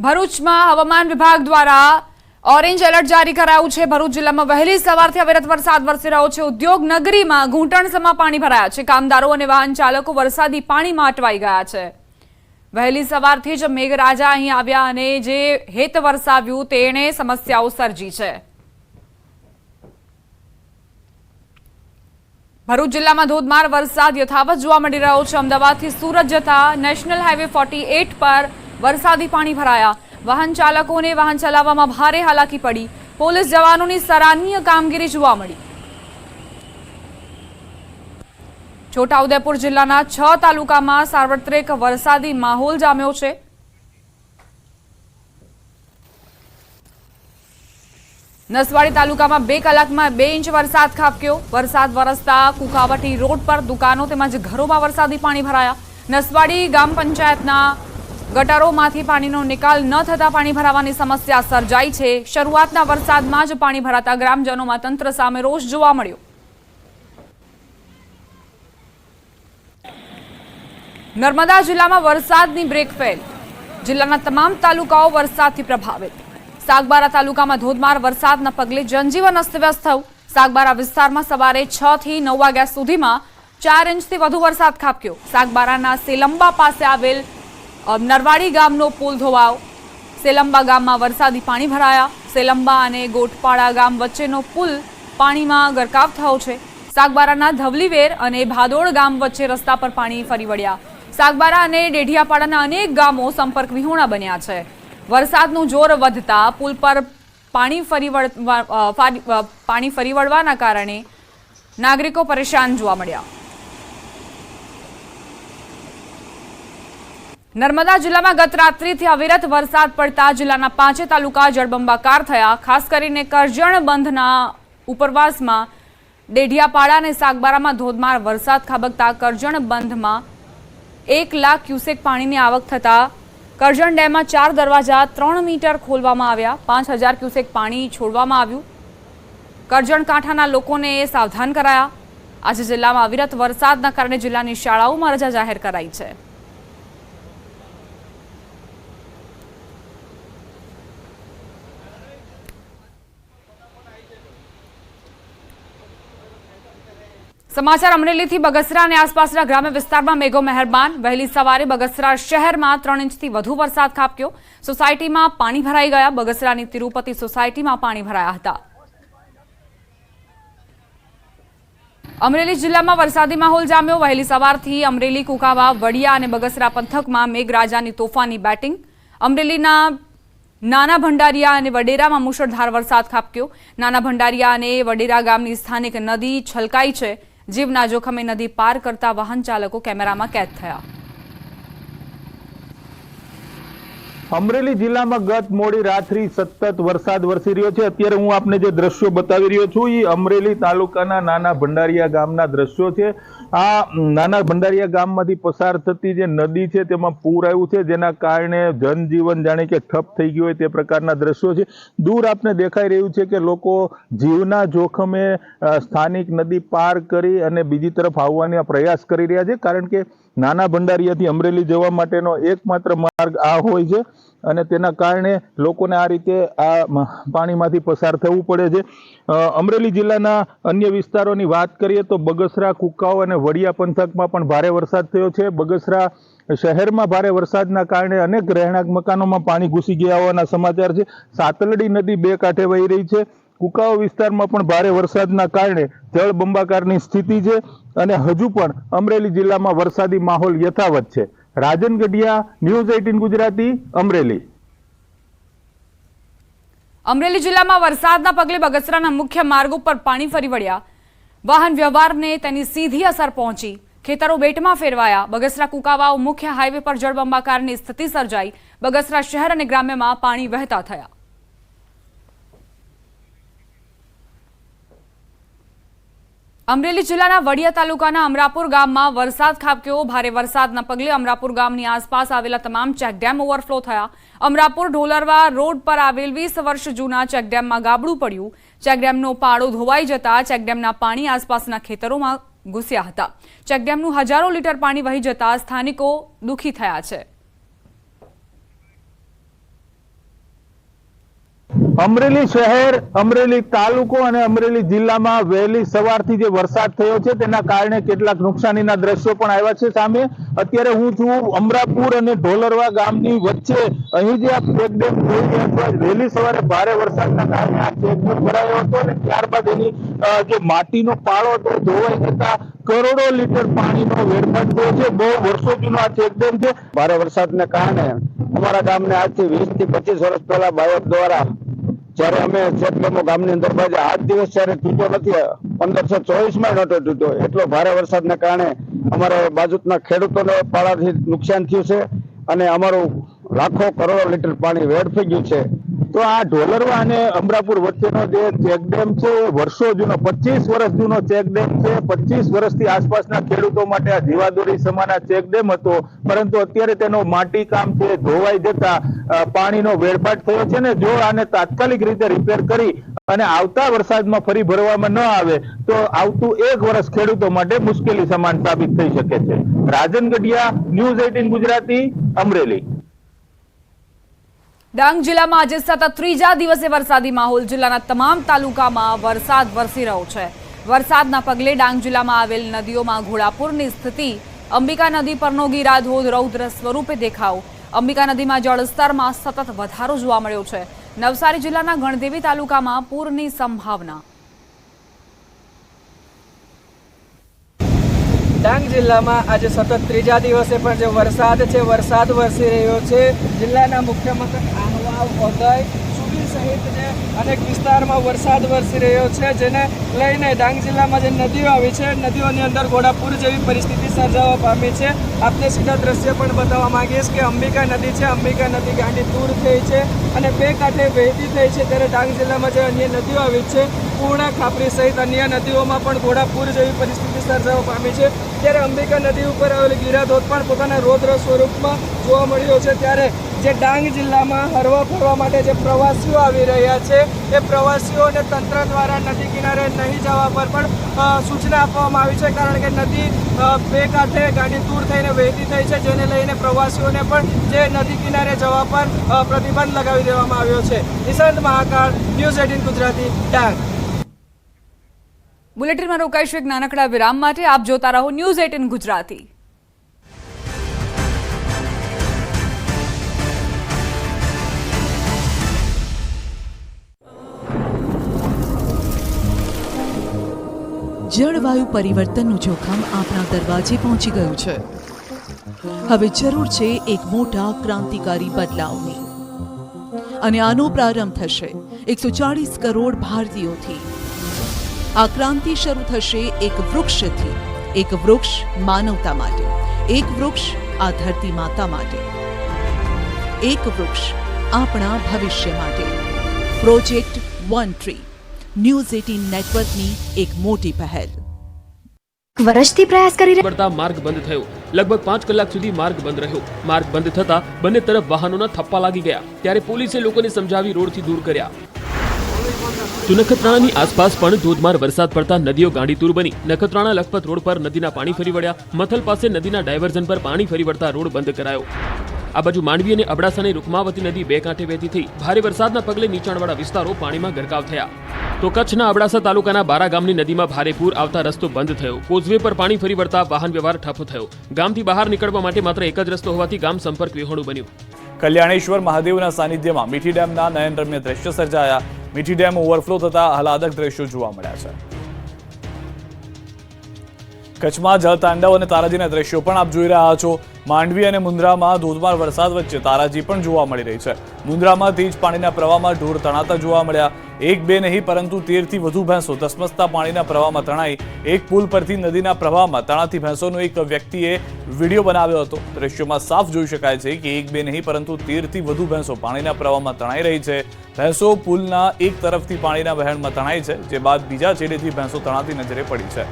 ભરૂચમાં હવામાન વિભાગ દ્વારા ઓરેન્જ એલર્ટ જારી કરાયું છે. ભરૂચ જિલ્લામાં વહેલી સવારથી અવિરત વરસાદ વરસી રહ્યો છે. ઉદ્યોગ નગરીમાં ઘૂંટણસમાં પાણી ભરાયા છે. કામદારો અને વાહન ચાલકો વરસાદી પાણીમાં અટવાઈ ગયા છે. વહેલી સવારથી જ મેઘરાજા અહીં આવ્યા અને જે હેત વરસાવ્યું તેણે સમસ્યાઓ સર્જી છે. ભરૂચ જિલ્લામાં ધોધમાર વરસાદ યથાવત જોવા મળી રહ્યો છે. અમદાવાદથી સુરત જતા નેશનલ હાઈવે ફોર્ટી પર વરસાદી પાણી ભરાયા. વાહન ચાલકોને વાહન ચલાવવામાં ભારે હાલાકી પડી. પોલીસ જવાનોની સરાહનીય કામગીરી જોવા મળી. છોટાઉદેપુર જિલ્લાના છ તાલુકામાં સાર્વત્રિક વરસાદી માહોલ જામ્યો છે. નસવાડી તાલુકામાં બે કલાકમાં બે ઇંચ વરસાદ ખાબક્યો. વરસાદ વરસતા કુકાવટી રોડ પર દુકાનો તેમજ ઘરોમાં વરસાદી પાણી ભરાયા. નસવાડી ગામ પંચાયતના ગટરોમાંથી પાણીનો નિકાલ ન થતા પાણી ભરાવાની સમસ્યા સર્જાઈ છે. શરૂઆતના વરસાદમાં જ પાણી ભરાતા ગ્રામજનોમાં તંત્ર સામે રોષ જોવા મળ્યો. નર્મદા જિલ્લામાં વરસાદની બ્રેક ફેલ. જિલ્લાના તમામ તાલુકાઓ વરસાદથી પ્રભાવિત. સાગબારા તાલુકામાં ધોધમાર વરસાદના પગલે જનજીવન અસ્તવ્યસ્ત થયું. સાગબારા વિસ્તારમાં સવારે છ થી નવ વાગ્યા સુધીમાં ચાર ઇંચથી વધુ વરસાદ ખાબક્યો. સાગબારાના સેલંબા પાસે આવેલ નરવાડી ગામનો પુલ ધોવાયો. સેલંબા ગામમાં વરસાદી પાણી ભરાયા. સેલંબા અને ગોટપાડા ગામ વચ્ચેનો પુલ પાણીમાં ગરકાવ થયો છે. સાગબારાના ધવલીવેર અને ભાદોડ ગામ વચ્ચે રસ્તા પર પાણી ફરી વળ્યા. સાગબારા અને ડેઢિયાપાડાના અનેક ગામો સંપર્ક વિહોણા બન્યા છે. વરસાદનું જોર વધતા પુલ પર પાણી ફરી વળ- પાણી ફરી વળવાના કારણે નાગરિકો પરેશાન જોવા મળ્યા. નર્મદા જિલ્લામાં ગત રાત્રિથી અવિરત વરસાદ પડતા જિલ્લાના પાંચે તાલુકા જળબંબાકાર થયા. ખાસ કરીને કરજણ બંધના ઉપરવાસમાં, ડેઢિયાપાડા અને સાગબારામાં ધોધમાર વરસાદ ખાબકતા કરજણ બંધમાં એક લાખ ક્યુસેક પાણીની આવક થતા કરજણ ડેમમાં ચાર દરવાજા ત્રણ મીટર ખોલવામાં આવ્યા. પાંચ હજાર ક્યુસેક પાણી છોડવામાં આવ્યું. કરજણ કાંઠાના લોકોને સાવધાન કરાયા. આજે જિલ્લામાં અવિરત વરસાદના કારણે જિલ્લાની શાળાઓમાં રજા જાહેર કરાઈ છે. સમાચાર અમરેલીથી બગસરા અને આસપાસના ગ્રામ્ય વિસ્તારમાં મેઘો મહેરબાન. વહેલી સવારે બગસરા શહેરમાં ત્રણ ઇંચથી વધુ વરસાદ ખાબક્યો. સોસાયટીમાં પાણી ભરાઈ ગયા. બગસરાની તિરુપતિ સોસાયટીમાં પાણી ભરાયા હતા. અમરેલી જિલ્લામાં વરસાદી માહોલ જામ્યો. વહેલી સવારથી અમરેલી, કુકાવા, વડિયા અને બગસરા પંથકમાં મેઘરાજાની તોફાની બેટિંગ. અમરેલીના નાના ભંડારિયા અને વડેરામાં મુશળધાર વરસાદ ખાબક્યો. નાના ભંડારિયા અને વડેરા ગામની સ્થાનિક નદી છલકાઈ છે. જીવના જોખમે નદી પાર કરતા વાહન ચાલકો કેમેરામાં કેદ થયા. અમરેલી જિલ્લામાં ગત મોડી રાત્રિ સતત વરસાદ વરસી રહ્યો છે. અત્યારે હું આપને જે દ્રશ્યો બતાવી રહ્યો છું એ અમરેલી તાલુકાના નાના ભંડારિયા ગામના દ્રશ્યો છે. આ નાના ભંડારીયા ગામમાંથી પસાર થતી જે નદી છે, તેમાં પૂર આવ્યું છે, જેના કારણે જનજીવન જાણે કે ઠપ થઈ ગયું હોય તે પ્રકારના દ્રશ્યો છે. દૂર આપને દેખાઈ રહ્યું છે કે લોકો જીવના જોખમે સ્થાનિક નદી પાર કરી અને બીજી તરફ આવવાનો પ્રયાસ કરી રહ્યા છે, કારણ કે નાના ભંડારિયાથી અમરેલી જવા માટેનો એકમાત્ર માર્ગ આ હોય છે અને તેના કારણે લોકોને આ રીતે આ પાણીમાંથી પસાર થવું પડે છે. અમરેલી જિલ્લાના અન્ય વિસ્તારોની વાત કરીએ તો બગસરા કુકાઓ અને વડિયા પંથકમાં પણ ભારે વરસાદ થયો છે. બગસરા શહેરમાં ભારે વરસાદના કારણે અનેક રહેણાંક મકાનોમાં પાણી ઘૂસી ગયા હોવાના સમાચાર છે. સાતલડી નદી બે કાંઠે વહી રહી છે. કુકાઓ વિસ્તારમાં પણ ભારે વરસાદના કારણે જળબંબાકારની સ્થિતિ છે અને હજુ પણ અમરેલી જિલ્લામાં વરસાદી માહોલ યથાવત છે. Rajan Gadhiya, news eighteen Gujarati, Amreli. Amreli જિલ્લામાં વરસાદના પગલે બગસરાના મુખ્ય માર્ગ ઉપર પાણી ફરી વળ્યા. વાહન વ્યવહારને તેની સીધી અસર પહોંચી. ખેતરો બેટમાં ફેરવાયા. બગસરા કુકાવાઓ મુખ્ય હાઈવે પર જળબંબાકારની સ્થિતિ સર્જાઈ. બગસરા શહેર અને ગ્રામ્યમાં પાણી વહેતા થયા. અમરેલી જિલ્લાના વડિયા તાલુકાના અમરાપુર ગામમાં વરસાદ ખાબક્યો. ભારે વરસાદના પગલે અમરાપુર ગામની આસપાસ આવેલા તમામ ચેકડેમ ઓવરફ્લો થયા. અમરાપુર ઢોલરવા રોડ પર આવેલ વીસ વર્ષ જૂના ચેકડેમમાં ગાબડું પડ્યું. ચેકડેમનો પાળો ધોવાઈ જતા ચેકડેમના પાણી આસપાસના ખેતરોમાં ઘૂસ્યા હતા. ચેકડેમનું હજારો લીટર પાણી વહી જતા સ્થાનિકો દુઃખી થયા છે. અમરેલી શહેર, અમરેલી તાલુકો અને અમરેલી જિલ્લામાં વહેલી સવારથી જે વરસાદ થયો છે, તેના કારણે કેટલાક નુકસાનીના દ્રશ્યો પણ આવ્યા છે સામે. અત્યારે હું છું અમરાપુર અને ઢોલરવા ગામની વચ્ચે. અહીં જે આ ચેકડેમ જોઈ વહેલી સવારે ભારે વરસાદના કારણે આ ચેકડેમ ભરાયો હતો અને ત્યારબાદ એની જે માટીનો પાળો હતો ધોવાઈ જતા કરોડો લીટર પાણીનો વેડફાટ થયો છે. બહુ વર્ષો જૂનો આ ચેકડેમ છે. ભારે વરસાદને કારણે અમારા ગામને આજથી વીસથી પચીસ વર્ષ પહેલા બાયક દ્વારા જ્યારે અમે ચેકડેમો ગામની અંદર બાજુ આજ દિવસ જ્યારે તૂટો નથી, પંદરસો ચોવીસમાં નહોતો તૂટો એટલો ભારે વરસાદને કારણે અમારા બાજુના ખેડૂતોને પાળાથી નુકસાન થયું છે અને અમારું લાખો કરોડો લીટર પાણી વેડફી ગયું છે. તો આ ઢોલરવા અને અમરાપુર વચ્ચેનો જે ચેક ડેમ છે, એ વર્ષો જૂનો, પચીસ વર્ષ જૂનો ચેક ડેમ છે. પચીસ વર્ષથી આસપાસના ખેડૂતો માટે આ જીવાદોરી સમાન ચેક ડેમ હતો. પરંતુ અત્યારે તેનો માટી કામ છે, ધોવાઈ જતા પાણીનો વેડફાટ થયો છે ને જો આને તાત્કાલિક રીતે રિપેર કરી અને આવતા વરસાદમાં ફરી ભરવામાં ન આવે, તો આવતું એક વર્ષ ખેડૂતો માટે મુશ્કેલી સમાન સાબિત થઈ શકે છે. Rajan Gadhiya, news eighteen Gujarati, Amreli. Dang જિલ્લામાં આજે સતત ત્રીજા દિવસે વરસાદી માહોલ. જિલ્લાના તમામ તાલુકામાં વરસાદ વરસી રહ્યો છે. વરસાદના પગલે ડાંગ જિલ્લામાં આવેલ નદીઓમાં ઘોડાપુરની સ્થિતિ. અંબિકા નદી પરનો ગીરાધોધ રૌદ્ર સ્વરૂપે દેખાવ અંબિકા નદીમાં જળસ્તરમાં સતત વધારો જોવા મળ્યો છે. નવસારી જિલ્લાના ગણદેવી તાલુકામાં પૂરની સંભાવના. ડાંગ જિલ્લામાં આજે સતત ત્રીજા દિવસે પણ જે વરસાદ છે, વરસાદ વરસી રહ્યો છે. જિલ્લાના મુખ્ય મથક વઘઈ સુબીર સહિત જે અનેક વિસ્તારમાં વરસાદ વરસી રહ્યો છે, જેને લઈને ડાંગ જિલ્લામાં જે નદીઓ આવી છે, નદીઓની અંદર ઘોડાપુર જેવી પરિસ્થિતિ સર્જાવા પામી છે. આપને સીધા દ્રશ્ય પણ બતાવવા માંગીશ કે અંબિકા નદી છે. અંબિકા નદી ગાંડી દૂર થઈ છે અને બે કાંઠે વહેતી થઈ છે ત્યારે ડાંગ જિલ્લામાં જે અન્ય નદીઓ આવી છે, પૂર્ણા ખાપરી સહિત અન્ય નદીઓમાં પણ ઘોડાપુર જેવી પરિસ્થિતિ સર્જાવા પામી છે. ત્યારે અંબિકા નદી ઉપર આવેલી ગીરાધોધ પણ પોતાના રૌદ્ર સ્વરૂપમાં જોવા મળ્યો છે. ત્યારે જે ડાંગ જિલ્લામાં હરવા ફરવા માટે જે પ્રવાસીઓ આવી રહ્યા છે, એ પ્રવાસીઓને તંત્ર દ્વારા નદી કિનારે નહીં જવા પર પણ સૂચના આપવામાં આવી છે. કારણ કે નદી બે કાંઠે ગાડી દૂર થઈને વહેતી થઈ છે, જેને લઈને પ્રવાસીઓને પણ જે નદી કિનારે જવા પર પ્રતિબંધ લગાવી દેવામાં આવ્યો છે. Nishant Mahakal, news eighteen Gujarati, Dang. બુલેટિનમાં રોકાઈશું એક નાનકડા વિરામ માટે. આપ જોતા રહો ન્યૂઝ એટીન ગુજરાતી. જળવાયુ પરિવર્તનનું જોખમ આપણા દરવાજે પહોંચી ગયું છે. હવે જરૂર છે એક મોટા ક્રાંતિકારી બદલાવની. અને આનો પ્રારંભ થશે એકસો ચાળીસ કરોડ ભારતીયોથી. આ ક્રાંતિ શરૂ થશે એક વૃક્ષથી એક વૃક્ષ માનવતા માટે એક વૃક્ષ આ ધરતી માતા માટે એક વૃક્ષ આપણા ભવિષ્ય માટે. Project one tree news eighteen નેટવર્કની એક મોટી પહેલ. વર્ષથી પ્રયાસ કરી રહ્યા પડતા માર્ગ બંધ થયો. લગભગ પાંચ કલાક સુધી માર્ગ બંધ રહ્યો. માર્ગ બંધ થતા બંને તરફ વાહનોના થપ્પા લાગી ગયા. ત્યારે પોલીસે લોકોને સમજાવી રોડથી દૂર કર્યા. નખત્રાણાની આસપાસ પણ ધોધમાર વરસાદ પડતા નદીઓ ગાંડીતુર બની. નખત્રાણા લખપત રોડ પર નદીના પાણી ફરી વળ્યા. મથલ પાસે નદીના ડાયવર્ઝન પર પાણી ફરી વળતા રોડ બંધ કરાયો. આ બાજુ માંડવી અને અબડાસાની રૂકમાવતી નદી બે કાંઠે વહેતી થઈ. ભારે વરસાદના પગલે નીચાણવાળા વિસ્તારો પાણીમાં ગરકાવ થયા. તો કચ્છના અબડાસા તાલુકાના બારા ગામની નદીમાં ભારે પૂર આવતા રસ્તો બંધ થયો. કોઝવે પર પાણી ફરી વળતા વાહન વ્યવહાર ઠપ થયો. ગામથી બહાર નીકળવા માટે માત્ર એક જ રસ્તો હોવાથી ગામ સંપર્ક વિહોણું બન્યું. કલ્યાણેશ્વર મહાદેવના સાનિધ્યમાં મીઠી ડેમના નયનરમ્ય દ્રશ્ય સર્જાયા. મીઠી ડેમ ઓવરફ્લો થતા હલાદક દ્રશ્યો જોવા મળ્યા છે. કચ્છમાં જળતાંડવ અને તારાજીના દ્રશ્યો પણ આપ જોઈ રહ્યા છો. માંડવી અને મુન્દ્રામાં ધોધમાર વરસાદ વચ્ચે તારાજી પણ જોવા મળી રહી છે. મુન્દ્રામાં તેજ પાણીના પ્રવાહમાં ઢોર તણાતા જોવા મળ્યા. એક બે નહીં, પરંતુ તેરથી વધુ ભેંસો ધસમસતા પાણીના પ્રવાહમાં તણાઈ. એક પુલ પરથી નદીના પ્રવાહમાં તણાતી ભેંસોનો એક વ્યક્તિએ વીડિયો બનાવ્યો હતો. દ્રશ્યોમાં સાફ જોઈ શકાય છે કે એક બે નહીં, પરંતુ તેરથી વધુ ભેંસો પાણીના પ્રવાહમાં તણાઈ રહી છે. ભેંસો પુલના એક તરફથી પાણીના વહેણમાં તણાઈ છે, જે બાદ બીજા છેડેથી ભેંસો તણાતી નજરે પડી છે.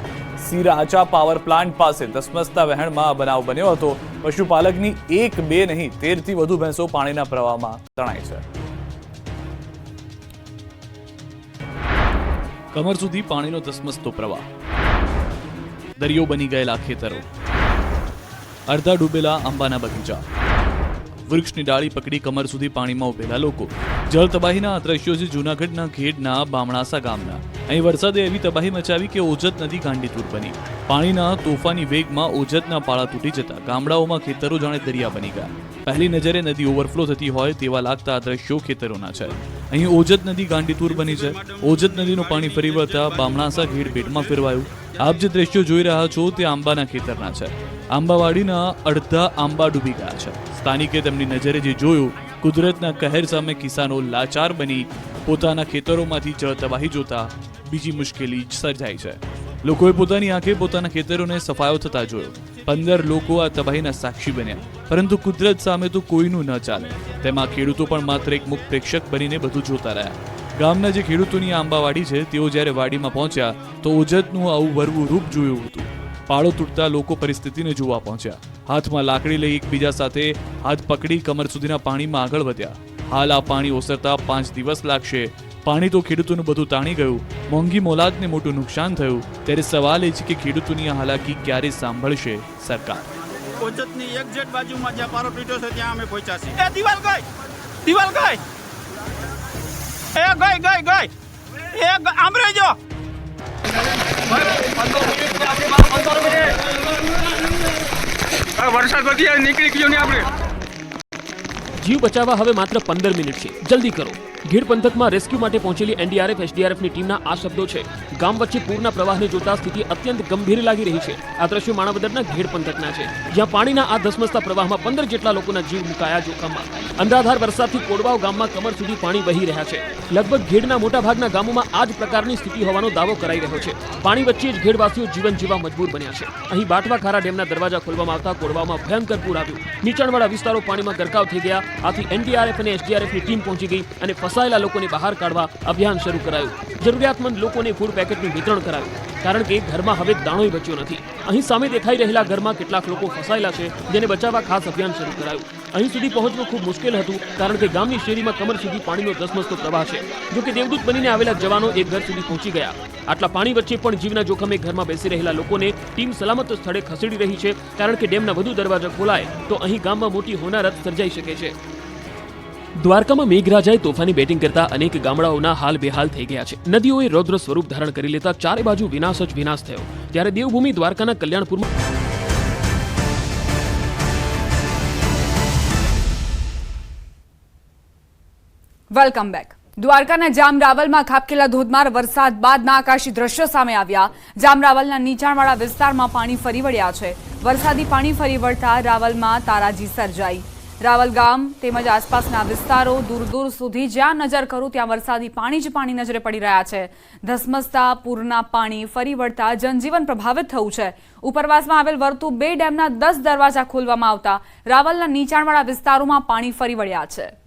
સિરાચા પાવર પ્લાન્ટ પાસે ધસમસતા વહેણમાં બનાવ બન્યો હતો. પશુપાલકની એક બે નહીં, તેરથી વધુ ભેંસો પાણીના પ્રવાહમાં તણાઈ છે. કમર સુધી પાણીનો ધસમસતો પ્રવાહ. દરિયો બની ગયેલા ખેતરો. અડધા ડૂબેલા આંબાના બગીચા. વૃક્ષની ડાળી પકડી કમર સુધી પાણીમાં ઉભેલા લોકો. જળ તબાહીના આ દ્રશ્યો છે જૂનાગઢના ઘેડના બામણાસા ગામના. અહીં વરસાદે એવી તબાહી મચાવી કે ઓજત નદી ગાંડીતુર બની. પાણીના તોફાની વેગમાં ઓજતના પાળા તૂટી જતા ગામડાઓમાં ખેતરો જાણે દરિયા બની ગયા. પહેલી નજરે નદી ઓવરફ્લો થતી હોય તેવા લાગતા આ દ્રશ્યો ખેતરોના છે. અહીં ઓજત નદી ગાંડીતુર બની છે. ઓજત નદીનું પાણી ફરી વળતા બામણાસા ઘેડ પેટમાં ફેરવાયું. આપ જે દ્રશ્યો જોઈ રહ્યા છો તે આંબાના ખેતરના છે. આંબાવાડીના અડધા આંબા ડૂબી ગયા છે. સ્થાનિકે તેમની નજરે જે જોયું, કુદરતના કહેર સામે કિસાનો લાચાર બની પોતાના ખેતરોમાંથી જળ તબાહી જોતા બીજી મુશ્કેલી સર્જાઈ છે. લોકોએ પોતાની આંખે પોતાના ખેતરોને સફાયો થતા જોયો. પંદર લોકો આ તબાહીના સાક્ષી બન્યા. પરંતુ કુદરત સામે તો કોઈનું ન ચાલે. તેમાં ખેડૂતો પણ માત્ર એક મુખ પ્રેક્ષક બનીને બધું જોતા રહ્યા. ગામના જે ખેડૂતોની આંબાવાડી છે, તેઓ જ્યારે વાડીમાં પહોંચ્યા, તો ઓજતનું આવું વરવું રૂપ જોયું હતું. પાળો તૂટતા લોકો પરિસ્થિતિને જોવા પહોંચ્યા. હાથમાં લાકડી લઈ એકબીજા સાથે હાથ પકડી કમર સુધીના પાણીમાં આગળ વધ્યા. હાલ આ પાણી ઓસરતા પાંચ દિવસ લાગશે. પાણી તો ખેડૂતોનું બધું તાણી ગયું. મોંઘી મોલાદને મોટું નુકસાન થયું. ત્યારે સવાલ એ છે કે ખેડૂતોની આ હાલાકી ક્યારે સાંભળશે સરકાર? કોચતની એક્ઝેક્ટ બાજુમાં જ્યાં પારો તૂટ્યો છે ત્યાં અમે પહોંચ્યા છીએ. એ દિવાલ ગઈ! દિવાલ ગઈ! એ ગઈ ગઈ ગઈ! એ આમ રહેજો વરસાદ વધી નીકળી ગયો ને આપણે. જીવ બચાવવા હવે માત્ર પંદર મિનિટ છે. જલ્દી કરો. ગીર પંથકમાં રેસ્ક્યુ માટે પહોંચેલી એનડીઆરએફ એસડીઆરએફની ટીમના આ શબ્દો છે. ગામ વચ્ચે પૂરના પ્રવાહને જોતા સ્થિતિ અત્યંત ગંભીર લાગી રહી છે. આ દ્રશ્યો માણાવદરના ઘેડ પંથકના છે. જ્યાં પાણીના આ ધસમસતા પ્રવાહમાં પંદર જેટલા લોકોના જીવ મુકાયા જોખમમાં. અંધાધાર વરસાદથી કોડવાવ ગામમાં કમર સુધી પાણી વહી રહ્યા છે. લગભગ ઘેડના મોટાભાગના ગામોમાં આ જ પ્રકારની સ્થિતિ હોવાનો દાવો કરાઈ રહ્યો છે. પાણી વચ્ચે જ ઘેડવાસીઓ જીવન જીવવા મજબૂર બન્યા છે. અહીં બાટવા ખારા ડેમના દરવાજા ખોલવામાં આવતા કોડવામાં ભયંકર પૂર આવ્યું. નીચાણવાળા વિસ્તારો પાણીમાં ગરકાવ થઈ ગયા. આથી એનડીઆરએફ અને એસડીઆરએફની ટીમ પહોંચી ગઈ અને ફસાયેલા લોકોને બહાર કાઢવા અભિયાન શરૂ કરાયું. જરૂરિયાતમંદ લોકોને ફૂડ પેકેટનું વિતરણ કરાયું. કારણ કે ઘરમાં હવે દાણોય બચ્યો નથી. અહીં સામે દેખાઈ રહેલા ઘરમાં કેટલાક લોકો ફસાયેલા છે, જેને બચાવવા ખાસ અભિયાન શરૂ કરાયું. અહીં સુધી પહોંચવું ખૂબ મુશ્કેલ હતું, કારણ કે ગામની શેરીમાં કમર સુધી પાણીનો ધસમસતો પ્રવાહ છે. જો કે દેવદૂત બનીને આવેલા જવાનો એક ઘર સુધી પહોંચી ગયા. આટલા પાણી વચ્ચે પણ જીવના જોખમે ઘરમાં બેસી રહેલા લોકોને ટીમ સલામત સ્થળે ખસેડી રહી છે, કારણ કે ડેમના વધુ દરવાજા ખોલાય તો અહીં ગામમાં મોટી હોનારત સર્જાઈ શકે છે. દ્વારકામાં મેઘરાજાએ તોફાની બેટિંગ કરતા અનેક ગામડાઓના હાલ બેહાલ થઈ ગયા છે. નદીઓએ રૌદ્ર સ્વરૂપ ધારણ કરી લેતા ચારે બાજુ વિનાશ જ વિનાશ થયો. ત્યારે દેવભૂમિ દ્વારકાના કલ્યાણપુરમાં વેલકમ બેક દ્વારકાના જામરાવલમાં ખાબકેલા ધોધમાર વરસાદ બાદના આકાશી દ્રશ્યો સામે આવ્યા. જામરાવલના નીચાણવાળા વિસ્તારમાં પાણી ફરી વળ્યા છે. વરસાદી પાણી ફરી વળતા રાવલમાં તારાજી સર્જાઈ. રાવલ ગામ તેમજ આસપાસના વિસ્તારો દૂર દૂર સુધી જ્યાં નજર કરું ત્યાં વરસાદી પાણી જ પાણી નજરે પડી રહ્યા છે. ધસમસતા, પૂરના પાણી ફરી વળતા જનજીવન પ્રભાવિત થયું છે. ઉપરવાસમાં આવેલ વર્તુ બે ડેમના દસ દરવાજા ખોલવામાં આવતા. રાવલના નીચાણવાળા વિસ્તારોમાં પાણી ફરી વળ્યા છે.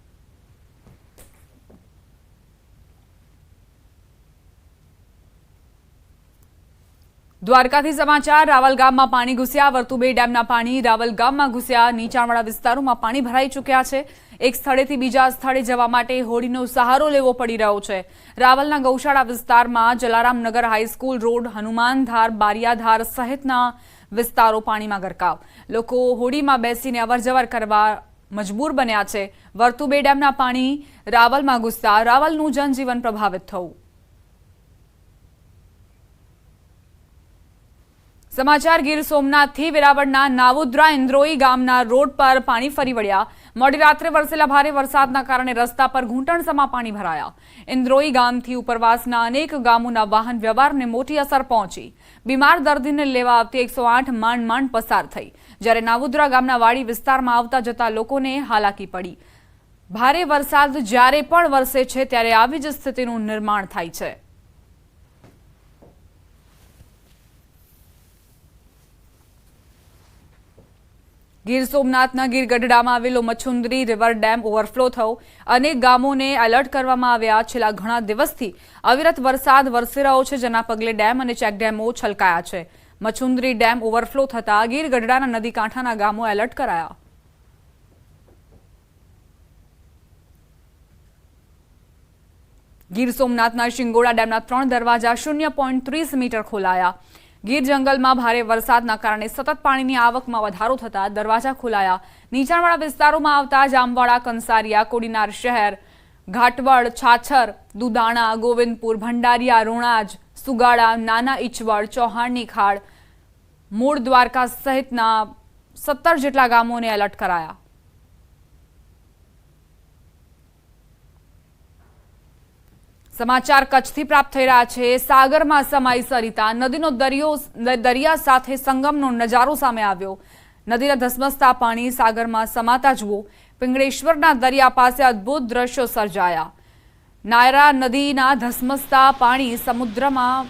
દ્વારકાથી સમાચાર, રાવલ ગામમાં પાણી ઘૂસ્યા, વર્તુબે ડેમના પાણી, રાવલ ગામમાં ઘૂસ્યા, નીચાણવાળા વિસ્તારોમાં પાણી ભરાઈ ચૂક્યા છે. એક સ્થળેથી બીજા સ્થળે જવા માટે હોડીનો સહારો લેવો પડી રહ્યો છે. રાવલના ગૌશાળા વિસ્તારમાં Jalaramnagar high school road, Hanumandhar, Bariyadhar સહિતના વિસ્તારો પાણીમાં ગરકાવ. લોકો હોડીમાં બેસીને અવરજવર કરવા મજબૂર બન્યા છે. વર્તુબે ડેમના પાણી રાવલમાં ઘૂસતા રાવલનું જનજીવન પ્રભાવિત થયું. સમાચાર, ગીર સોમનાથથી વેરાવળના નાવુદ્રા ઇન્દ્રોઈ ગામના રોડ પર પાણી ફરી વળ્યા. મોડી રાત્રે વરસેલા ભારે વરસાદના કારણે રસ્તા પર ઘૂંટણસમાં પાણી ભરાયા. ઇન્દ્રોઈ ગામથી ઉપરવાસના અનેક ગામોના વાહન વ્યવહારને મોટી અસર પહોંચી. બીમાર દર્દીને લેવા આવતી એકસો આઠ માંડ માંડ પસાર થઈ. જ્યારે નાવુદ્રા ગામના વાડી વિસ્તારમાં આવતા જતા લોકોને હાલાકી પડી. ભારે વરસાદ જ્યારે પણ વરસે છે, ત્યારે આવી જ સ્થિતિનું નિર્માણ થાય છે. ગીર સોમનાથના ગીર ગઢડામાં આવેલો મચ્છુંદરી રિવર ડેમ ઓવરફ્લો થયો. અનેક ગામોને એલર્ટ કરવામાં આવ્યા. છેલ્લા ઘણા દિવસથી અવિરત વરસાદ વરસી રહ્યો છે, જેના પગલે ડેમ અને ચેકડેમો છલકાયા છે. મચ્છુંદરી ડેમ ઓવરફ્લો થતા ગીર ગઢડાના નદી કાંઠાના ગામો એલર્ટ કરાયા. ગીર સોમનાથના શિંગોડા ડેમના ત્રણ દરવાજા શૂન્ય પોઈન્ટ ત્રીસ મીટર ખોલાયા. ગીર જંગલમાં ભારે વરસાદના કારણે સતત પાણીની આવકમાં વધારો થતા દરવાજા ખોલાયા. નીચાણવાળા વિસ્તારોમાં આવતા જામવાડા, કંસારિયા, કોડીનાર શહેર, ઘાટવડ, છાછર, દુદાણા, ગોવિંદપુર, ભંડારિયા, રોણાજ, સુગાડા, નાના ઈચવડ, ચૌહાણની ખાડ, મૂળ દ્વારકા સહિતના સત્તર જેટલા ગામોને એલર્ટ કરાયા. સમાચાર કચ્છથી પ્રાપ્ત થઈ રહ્યા છે. સાગરમાં સમાઈ સરિતા નદીનો દરિયો દરિયા સાથે સંગમનો નજારો સામે આવ્યો. નદીના ધસમસતા પાણી સાગરમાં સમાતા જુઓ. પિંગળેશ્વરના દરિયા પાસે અદ્ભુત દ્રશ્યો સર્જાયા. નાયરા નદીના ધસમસતા પાણી સમુદ્રમાં